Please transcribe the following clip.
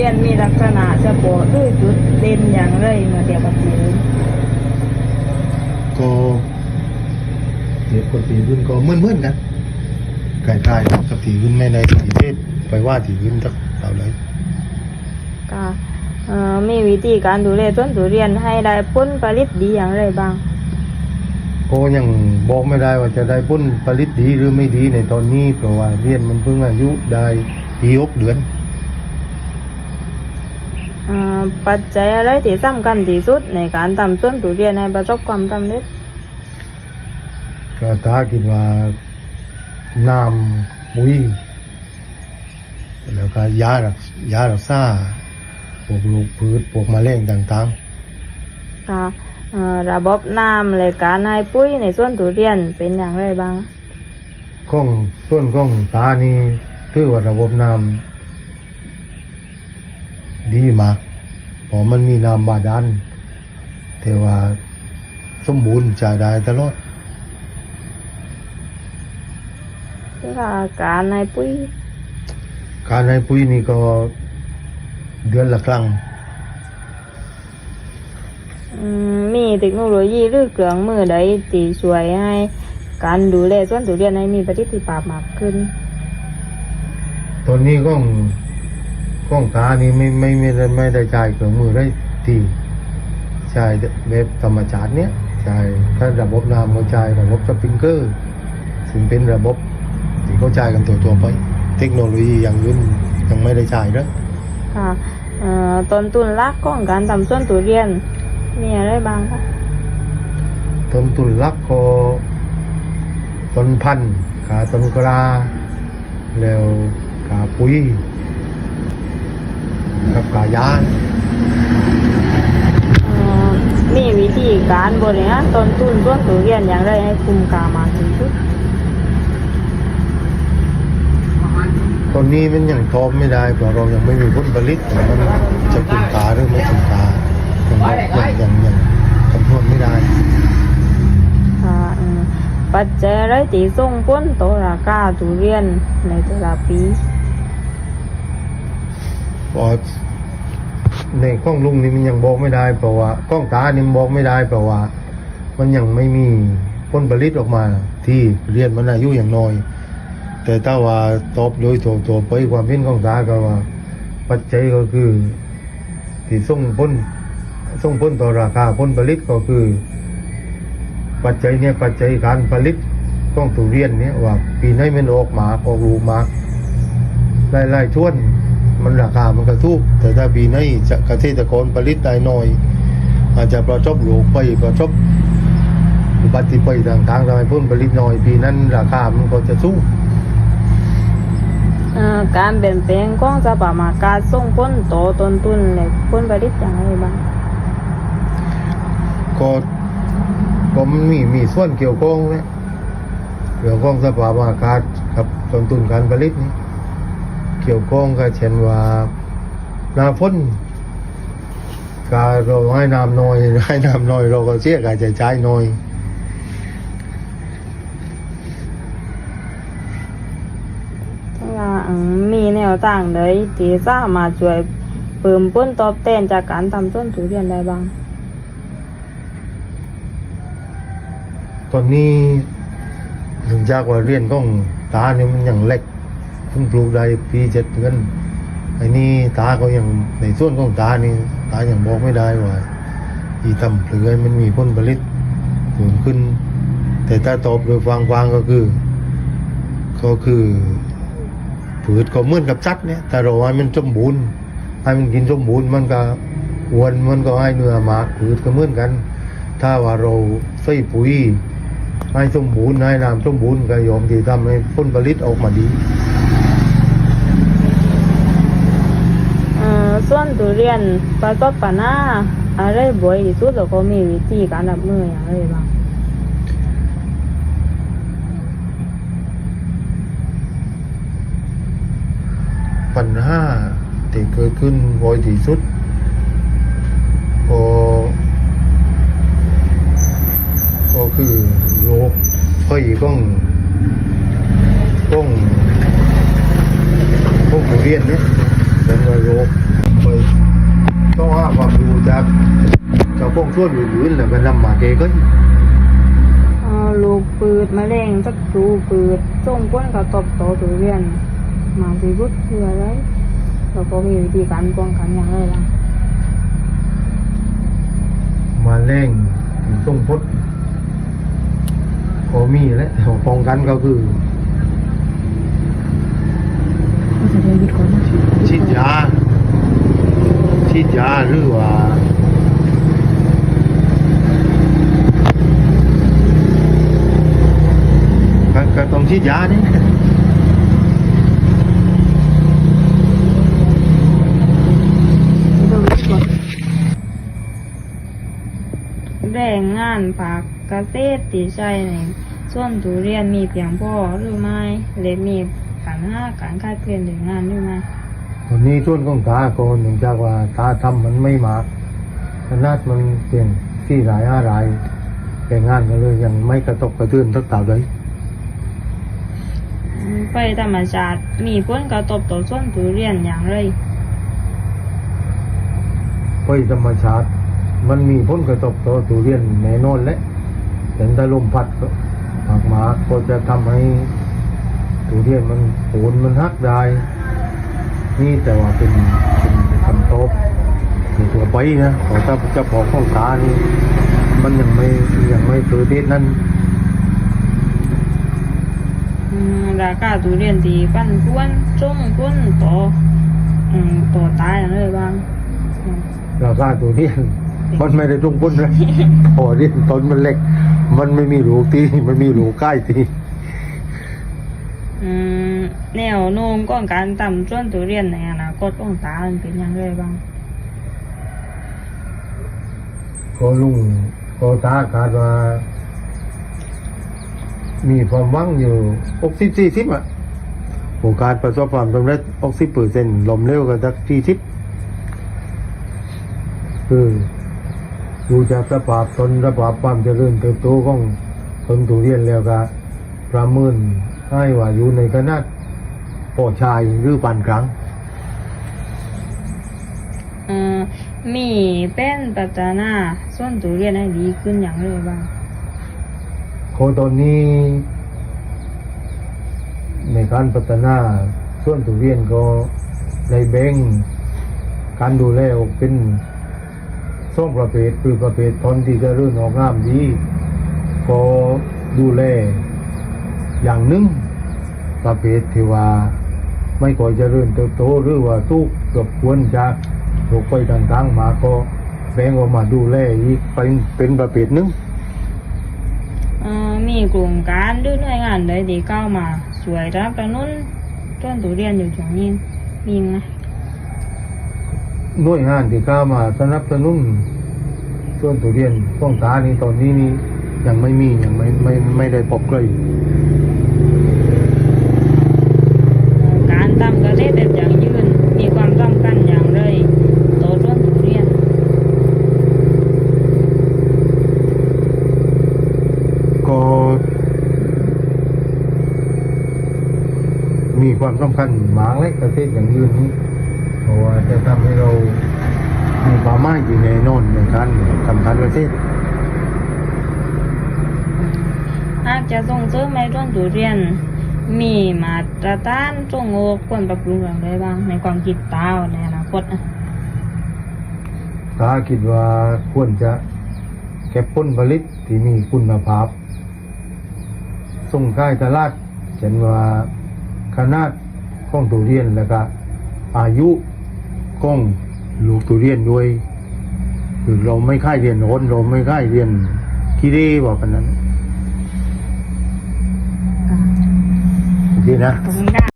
รียนมีลักษณะเฉพาะหรือจุดเด่นอย่างไรเมื่อเทียบกับปีอื่นก็เด็กคนตีขึ้นก็เหมือนเหมือนๆกันใกล้ๆกับตีขึ้นไม่ในตีเทศไปว่าตีขึ้นสักเอาเลยก็เอ่อมีวิธีการดูแลต้นทุเรียนให้ได้ผลผลิตดีอย่างไรบ้างก็ยังบอกไม่ได้ว่าจะได้ผลผลิตดีหรือไม่ดีในตอนนี้เพราะว่าเรียนมันเพิ่งอายุได้ปีหกเดือนเอ่อ ปัจจัยอะไรที่สำคัญที่สุดในการทำต้นทุเรียนให้ประสบความสำเร็จก็ตาคิดว่าน้ำปุ๋ยแล้วก็ยารักยารักษาพวกลูกพืชพวกแมลงต่างค่ะเอ่อระบบน้ำและการให้ปุ๋ยในส่วนทุเรียนเป็นอย่างไรบ้างๆข้องส่วนข้องตานี่ถือว่าระบบน้ำดีมากเพราะมันมีน้ำบาดาลแต่ว่าสมบูรณ์ใช้ได้ตลอดคือว่าการให้ปุ๋ยการให้ปุ๋ยนี่ก็เดือนละครั้งอืมมีเทคโนโลยีหรือเครื่องมือใดที่ช่วยให้ การดูแลส่วนทุเรียนให้มีประสิทธิภาพมากขึ้น ตอนนี้ก้ องก้องตานี่ไม่ไม่ไม่ได้ไม่ได้จ่ายเครื่องมือได้ที่ใช้แบบธรรมชาติเนี้ยใช้ถ้าระบบน้ำเขาใช้ระบบสปริงเกอร์ซึ่งเป็นระบบที่เขาใช้กันตัวตัวๆไป เทคโนโลยีอย่างอื่นยังไม่ได้ใช้เด้อค่ะเอ่อต้นทุนหลักของการทำสวนทุเรียนมีอะไรบ้างคะต้นทุนหลักก็ต้นพันธุ์กาต้นกลาแล้วกาปุ๋ย กับกายาเอ่อมีวิธีการบริหารต้นทุนสวนทุเรียนอย่างไรให้คุ้มค่ามากที่สุดตอนนี้มันยังตอบไม่ได้เพราะเรายังไม่มีผลผลิตว่ามันจะคุ้มค่าหรือไม่คุ้มค่ายังยังยังยังคำนวณไม่ได้ค่ะเอ่อปัจจัยอะไรที่ส่งผลต่อราคาทุเรียนในแต่ละปีเพราะในกล้องลุงนี่มันยังบอกไม่ได้เพราะว่ากล้องตานี่มันบอกไม่ได้เพราะว่า มันยังไม่มีผลผลิตออกมา ที่เรียนมันอายุอย่างน้อย แต่ถ้าว่าตอบโดยตัวตัวไปความเป็นของตาก็ว่า ปัจจัยก็คือ ที่ส่งผลส่งผลต่อราคาผลผลิตก็คือ ปัจจัยเนี่ยปัจจัยการผลิตของทุเรียนเนี่ยว่าปีไหนมันออกหมาออกลูกมากไล่ๆช่วน มันราคามันก็ถูกแต่ถ้าปีไหนจะเกษตรกรผลิตได้น้อย อาจจะประจบลูกไปประจบอุบัติภัยต่างๆทำให้ผลผลิตน้อยปีนั้นราคามันก็จะสูงเอ่อการเปลี่ยนแปลงของสภาพอากาศส่งผลต่อต้นทุนและผลผลิตอย่างไรบ้างก็ก็มันมีมีส่วนเกี่ยวข้องนะเกี่ยวข้องสภาพอากาศกับต้นทุนการผลิตนี่ เกี่ยวข้องกับเช่นว่าหน้าฝนการเราให้น้ำน้อยให้น้ำน้อยเราก็เสียการใช้จ่ายน้อยถ้าว่าอืมมีแนวทางใดที่สามารถช่วยเพิ่มผลตอบแทนจากการทำต้นทุเรียนได้บ้าง ตอนนี้ถึงจากว่าเรียนของตาเนี่ยมันยังเล็ก เพิ่งปลูกได้ปีเจ็ดเดือนไอ้นี่ตาก็ยังในส่วนของตานี่ตายังบอกไม่ได้ว่าอีทำเปลือยมันมีผลผลิตสูงขึ้น แต่ถ้าตอบโดยฟังฟังก็คือ ก็คือผืดก็เหมือนกับจัดเนี่ยแต่เราให้มันสมบูรณ์ให้มันกินสมบูรณ์มันก็อวนมันก็ให้เนื้อหมากผืดก็เหมือนกัน ถ้าว่าเราใส่ปุ๋ย ให้สมบูรณ์ให้น้ำสมบูรณ์ก็ยอมที่ทำให้ผลผลิตออกมาดีเอ่อส่วนทุเรียนประสบปัญหาอะไรบ่อยที่สุดแล้วก็มีวิธีการรับมืออย่างไรบ้างปัญหาที่เกิดขึ้นบ่อยที่สุดก็ก็คือ โรคไข้ก้องก้องก้องทุเรียนเนี่ยเป็นว่าโรคต้องหาความรู้จากเจ้าของส่วนอื่นๆแล้วก็นำมาเกก็เอาลูกปืดมะเร็งสักรูปืดส่งก้นกระตบโตทุเรียนมาสิบุดคืออะไรเราก็มีวิธีการป้องกันอย่างไรล่ะ มาแรงส่งพด ก็มีแหละป้องกันก็คือจะได้วิทย์ก่อนนะฉีดยาฉีดยาหรือว่าก็ก็ต้องฉีดยานี่จะได้วิทย์ก่อนแรงงานภาค เกษตรที่ใช้ในส่วนทุเรียนมีเพียงพอหรือไม่และมีปัญหาการขาดเกลนหรืองานหรือไม่วันนี้ช่วงของตาก็เนื่องจากว่าตาทำมันไม่มากขนาดมันเพียงที่หลายห้ารายแต่งานก็เลยยังไม่กระตกกระเทือนสักเต่าเลยไฟธรรมชาติมีผลกระทบต่อส่วนทุเรียนอย่างไรไฟธรรมชาติมันมีผลกระทบต่อทุเรียนแน่นอนแหละ แต่ถ้าลมพัดก็หากมาก็จะทำให้ทุเรียนมันโผนมันหักได้ นี่แต่ว่าเป็นเป็นคำตอบในตัวไปนะขอถ้าเจะบอกของตานี่มันยังไม่ยังไม่เกิดเหตุนั้นอืมราคาทุเรียนที่ปั้นพ้วนจงพ้นต่ออืมต่อตายอย่างไรบ้างอืมราคาตัวนี้ มันไม่ได้ตรงพ้นเลยพอเรียนต้นมันเล็ก มันไม่มีรูตีมันมีรูใกล้ตีอืมแนวโน้มของการทำส่วนทุเรียนในอนาคตของตามันเป็นอย่างไรบ้างก็ลุงก็ตาคาดว่า มีความหวังอยู่อกสิบสี่สิบอะโอกาสประสบความสำเร็จอกสิบเปอร์เซ็นต์ลมเร็วก็สักสี่สิบคือ ดูจากสภาพต้นสภาพความเจริญเติบโตของต้นทุเรียนแล้วก็ประเมินให้ว่าอยู่ในขนาดพอชายหรือปานกลางเอ่อมีเป็นปัจนาส่วนทุเรียนให้ดีขึ้นอย่างไรบ้างโคตอนนี้ ในการพัฒนาส่วนทุเรียนก็ได้แบ่งการดูแลออกเป็น สองประเภทคือประเภทตอนที่จะเริ่มออกงามดีก็ดูแลอย่างหนึ่งประเภทที่ว่าไม่ก่อยเจะเริ่มเติบโตหรือว่าทุกเกือบควรจะถูกไปต่างๆมาก็แบ่งออกมาดูแลอีกเป็นเป็นประเภทหนึ่งมีกลุ่มการหรือหน่วยงานใดที่เข้ามาช่วยรับประนุนส่วนทุเรียนอยู่ตรงนี้มีไหม หน่วยงานที่เข้ามาสนับสนุนส่วนทุเรียนต้องตานี่ตอนนี้นี่ยังไม่มียังไม่ไม่ไม่ได้พบเลยการทำเกษตรแบบยั่งยืนมีความสำคัญอย่างไรต่อส่วนทุเรียน ก็ มีความสำคัญหมากและเกษตรอย่างยืนนี้เพ ราะว่าจะทำให้เรามีความหมายอยู่ในโนนในการทำการเกษตรหากจะส่งเสริมให้ส่วนทุเรียน มีมาตรฐานส่งโอกควรปรับปรุงอย่างไรบ้างในความคิดตาวในอนาคตอะถ้าคิดว่าควรจะเก็บผลผลิตที่มีคุณภาพ ส่งขายตลาดเช่นว่าขนาดของตุเรียนแล้วก็อายุ ก้องลูกตุเรียนด้วยคือเราไม่ค่ายเรียนโน้นเราไม่ค่ายเรียนคีเร่บอกกันนั้นโอเคนะขอบคุณค่ะ